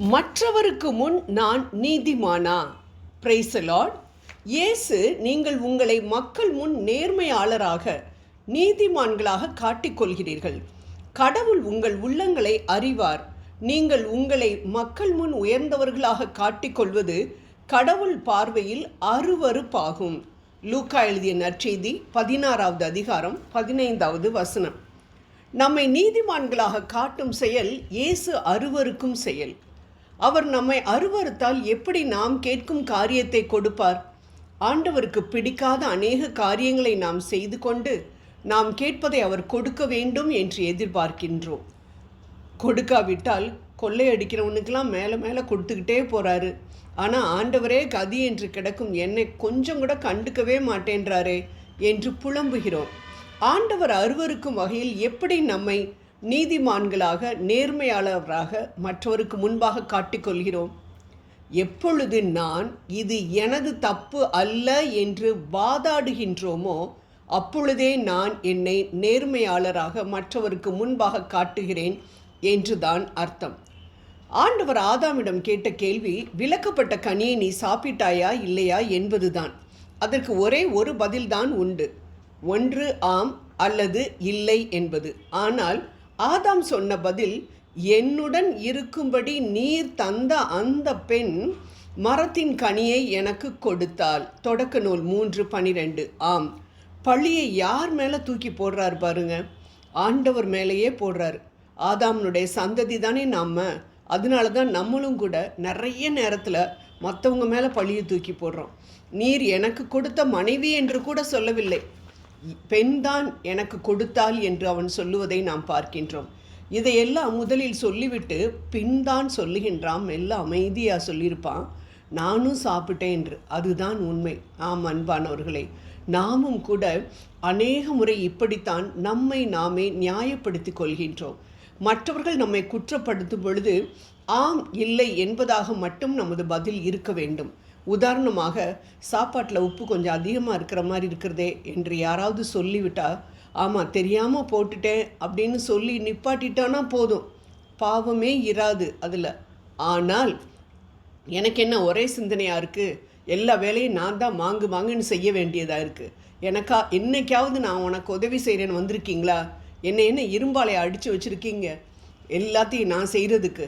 மற்றவருக்கு முன் நான் நீதிமானா? பிரைசலாட் இயேசு நீங்கள் உங்களை மக்கள் முன் நேர்மையாளராக நீதிமான்களாக காட்டிக்கொள்கிறீர்கள். கடவுள் உங்கள் உள்ளங்களை அறிவார். நீங்கள் உங்களை மக்கள் முன் உயர்ந்தவர்களாக காட்டிக்கொள்வது கடவுள் பார்வையில் அருவருப்பாகும். லூக்கா எழுதிய நற்செய்தி பதினாறாவது அதிகாரம் பதினைந்தாவது வசனம். நம்மை நீதிமான்களாக காட்டும் செயல் இயேசு அருவருக்கும் செயல். அவர் நம்மை அருவருத்தால் எப்படி நாம் கேட்கும் காரியத்தை கொடுப்பார்? ஆண்டவருக்கு பிடிக்காத அநேக காரியங்களை நாம் செய்து கொண்டு நாம் கேட்பதை அவர் கொடுக்க வேண்டும் என்று எதிர்பார்க்கின்றோம். கொடுக்காவிட்டால் கொள்ளையடிக்கிறவனுக்கெல்லாம் மேலே மேலே கொடுத்துக்கிட்டே போகிறாரு ஆனால் ஆண்டவரே கதி என்று கிடக்கும் என்னை கொஞ்சம் கூட கண்டுக்கவே மாட்டேன்றாரே என்று புலம்புகிறோம். ஆண்டவர் அருவருக்கும் வகையில் எப்படி நம்மை நீதிமான்களாக நேர்மையாளராக மற்றவருக்கு முன்பாக காட்டிக்கொள்கிறோம் எப்பொழுது நான் இது எனது தப்பு அல்ல என்று வாதாடுகின்றோமோ அப்பொழுதே நான் என்னை நேர்மையாளராக மற்றவருக்கு முன்பாக காட்டுகிறேன் என்றுதான் அர்த்தம். ஆண்டவர் ஆதாமிடம் கேட்ட கேள்வி விலக்கப்பட்ட கனியை நீ சாப்பிட்டாயா இல்லையா? என்பதுதான். அதற்கு ஒரே ஒரு பதில்தான் உண்டு. ஒன்று ஆம் அல்லது இல்லை என்பது. ஆனால் ஆதாம் சொன்ன பதில் என்னுடன் இருக்கும்படி நீர் தந்த அந்த பெண் மரத்தின் கனியை எனக்கு கொடுத்தாள். தொடக்க நூல் மூன்று பனிரெண்டு. ஆம். பழியை யார் மேலே தூக்கி போடுறார் பாருங்க. ஆண்டவர் மேலேயே போடுறார். ஆதாம்னுடைய சந்ததி தானே நாம் அதனால தான் நம்மளும் கூட நிறைய நேரத்தில் மற்றவங்க மேலே பழியை தூக்கி போடுறோம். நீர் எனக்கு கொடுத்த மனைவி என்று கூட சொல்லவில்லை. பெண்தான் எனக்கு கொடுத்தாள் என்று அவன் சொல்லுவதை நாம் பார்க்கின்றோம். இதையெல்லாம் முதலில் சொல்லிவிட்டு பின்தான் சொல்லுகின்றான் மெல்ல அமைதியாக சொல்லியிருப்பான். நானும் சாப்பிட்டேன் என்று. அதுதான் உண்மை. ஆம் அன்பானவர்களே. நாமும் கூட அநேக முறை இப்படித்தான் நம்மை நாமே நியாயப்படுத்தி கொள்கின்றோம். மற்றவர்கள் நம்மை குற்றப்படுத்தும் பொழுது ஆம் இல்லை என்பதாக மட்டும் நமது பதில் இருக்க வேண்டும். உதாரணமாக சாப்பாட்டில் உப்பு கொஞ்சம் அதிகமாக இருக்கிற மாதிரி இருக்கிறதே என்று யாராவது சொல்லிவிட்டால் ஆமாம் தெரியாமல் போட்டுட்டேன் அப்படின்னு சொல்லி நிப்பாட்டிட்டானா போதும். பாவமே இராது அதில். ஆனால் எனக்கு என்ன ஒரே சிந்தனையாக இருக்குது எல்லா வேலையும் நான் தான் மாங்கு மாங்குன்னு செய்ய வேண்டியதாக இருக்குது எனக்கா என்னைக்காவது நான் உனக்கு உதவி செய்கிறேன்னு வந்திருக்கீங்களா? என்னை என்ன இரும்பாலையை அடித்து வச்சுருக்கீங்க? எல்லாத்தையும் நான் செய்கிறதுக்கு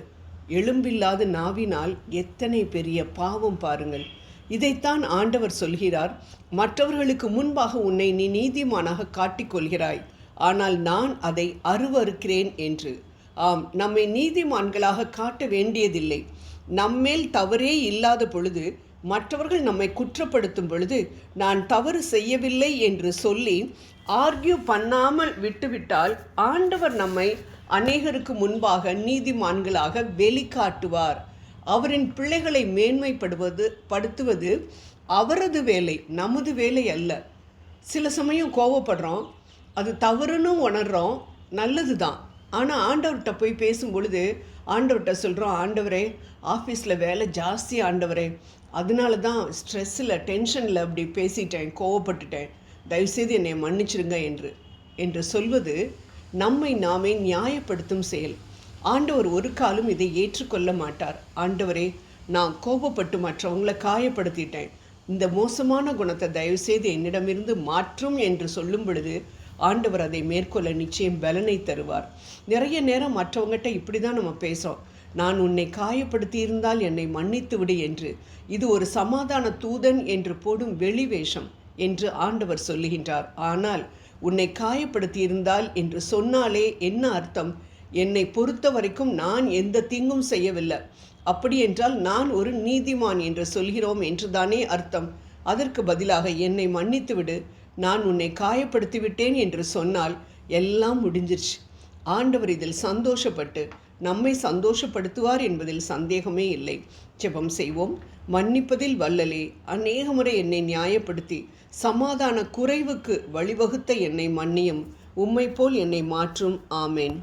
எலும்பில்லாத நாவினால் எத்தனை பெரிய பாவம் பாருங்கள். இதைத்தான் ஆண்டவர் சொல்கிறார் மற்றவர்களுக்கு முன்பாக உன்னை நீ நீதிமானாக காட்டிக்கொள்கிறாய் ஆனால் நான் அதை அருவறுக்கிறேன் என்று. ஆம் நம்மை நீதிமான்களாக காட்ட வேண்டியதில்லை. நம்மேல் தவறே இல்லாத பொழுது மற்றவர்கள் நம்மை குற்றப்படுத்தும் பொழுது நான் தவறு செய்யவில்லை என்று சொல்லி ஆர்கியூ பண்ணாமல் விட்டுவிட்டால் ஆண்டவர் நம்மை அநேகருக்கு முன்பாக நீதிமான்களாக வெளிக்காட்டுவார். அவரின் பிள்ளைகளை மேன்மைப்படுவது படுத்துவது அவரது வேலை நமது வேலை அல்ல. சில சமயம் கோவப்படுறோம் அது தவறுன்னு உணர்றோம் நல்லது தான் ஆனால் ஆண்டவர்கிட்ட போய் பேசும் பொழுது ஆண்டவர்கிட்ட சொல்கிறோம் ஆண்டவரே ஆஃபீஸில் வேலை ஜாஸ்தி ஆண்டவரே. அதனால தான் ஸ்ட்ரெஸ்ஸில் டென்ஷனில் அப்படி பேசிட்டேன் கோவப்பட்டுட்டேன். தயவுசெய்து என்னை மன்னிச்சிருங்க என்று என்று சொல்வது நம்மை நாமே நியாயப்படுத்தும் செயல். ஆண்டவர் ஒரு காலம் இதை ஏற்றுக்கொள்ள மாட்டார். ஆண்டவரே நான் கோபப்பட்டு மற்றவங்களை காயப்படுத்திட்டேன். இந்த மோசமான குணத்தை தயவுசெய்து என்னிடமிருந்து மாற்றும் என்று சொல்லும் பொழுது ஆண்டவர் அதை மேற்கொள்ள நிச்சயம் பலனை தருவார். நிறைய நேரம் மற்றவங்ககிட்ட இப்படி தான் நம்ம பேசுகிறோம் நான் உன்னை காயப்படுத்தி இருந்தால் என்னை மன்னித்து விடு என்று. இது ஒரு சமாதான தூதன் என்று போடும் வெளி வேஷம் என்று ஆண்டவர் சொல்லுகின்றார். ஆனால் உன்னை காயப்படுத்தியிருந்தால் என்று சொன்னாலே என்ன அர்த்தம்? என்னை பொறுத்த வரைக்கும் நான் எந்த தீங்கும் செய்யவில்லை. அப்படி என்றால் நான் ஒரு நீதிமான் என்று சொல்கிறோம் என்றுதானே அர்த்தம்? அதற்கு பதிலாக என்னை மன்னித்து விடு நான் உன்னை காயப்படுத்தி விட்டேன் என்று சொன்னால் எல்லாம் முடிஞ்சிருச்சு. ஆண்டவர் இதில் சந்தோஷப்பட்டு நம்மை சந்தோஷப்படுத்துவார் என்பதில் சந்தேகமே இல்லை. ஜெபம் செய்வோம். மன்னிப்பதில் வல்லலே. அநேக முறை என்னை நியாயப்படுத்தி சமாதான குறைவுக்கு வழிவகுத்த என்னை மன்னியும். உம்மை போல் என்னை மாற்றும். ஆமேன்.